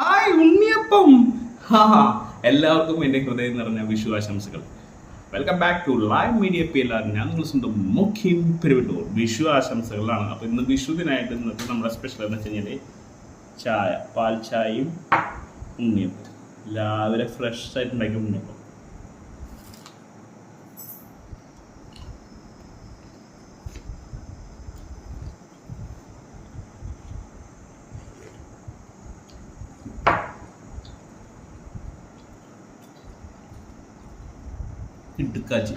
Hi ഉണ്ണിയപ്പം. എല്ലാവർക്കും എന്റെ ഹൃദയം നിറഞ്ഞ വിഷു ആശംസകൾ welcome back to live media P എല്ലാവരും ഞാൻ നിങ്ങൾ സ്വന്തം മുഖ്യം പെരുവിട്ടു വിഷു ആശംസകളാണ് അപ്പോൾ ഇന്ന് വിഷു ദിനമായിട്ട് ഇന്നത്തെ നമ്മുടെ സ്പെഷ്യൽ എന്ന് വെച്ച് കഴിഞ്ഞാൽ ചായ പാൽ ചായയും ഉണ്ണിയപ്പം. രാവിലെ ഫ്രഷ് ആയിട്ട് ഉണ്ടാക്കിയ ഉണ്ണിയപ്പം. ഇടുക്കാച്ചി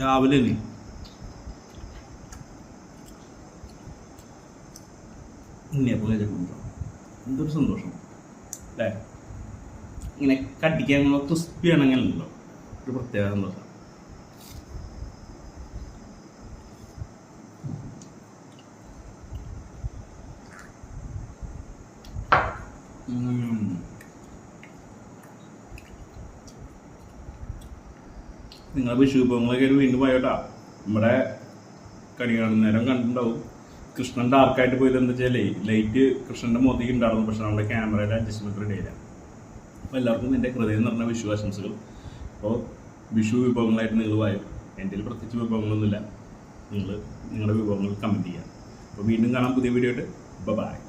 രാവിലെ നീ ഉണ്ണിയപ്പം എന്തൊരു സന്തോഷം. അല്ലേ? ഇങ്ങനെ കടിക്കാൻ ക്രിസ്പി ഒരു പ്രത്യേക സന്തോഷം. നിങ്ങളെ ഒരു വീണ്ടും പോയോട്ടാ. നമ്മുടെ കണികളും നേരം കണ്ടിട്ടുണ്ടാവും. കൃഷ്ണൻ ഡാർക്കായിട്ട് പോയത് എന്താ വെച്ചാൽ ലൈറ്റ് കൃഷ്ണന്റെ മുഖത്തേക്ക് ഉണ്ടായിരുന്നു പക്ഷെ നമ്മുടെ ക്യാമറയിൽ അഡ്ജസ്റ്റ്മെന്റ് റെഡി ആയില്ല അപ്പോൾ എല്ലാവർക്കും എന്റെ ഹൃദയം നിറഞ്ഞ വിഷു ആശംസകൾ. അപ്പോൾ വിഷു വിഭവങ്ങളായിട്ട് നിങ്ങൾ വായും എന്റെ പ്രത്യേകിച്ച് വിഭവങ്ങളൊന്നുമില്ല. നിങ്ങൾ നിങ്ങളുടെ വിഭവങ്ങൾ കമന്റ് ചെയ്യുക അപ്പോൾ വീണ്ടും കാണാം പുതിയ വീഡിയോ ആയിട്ട്. ബൈ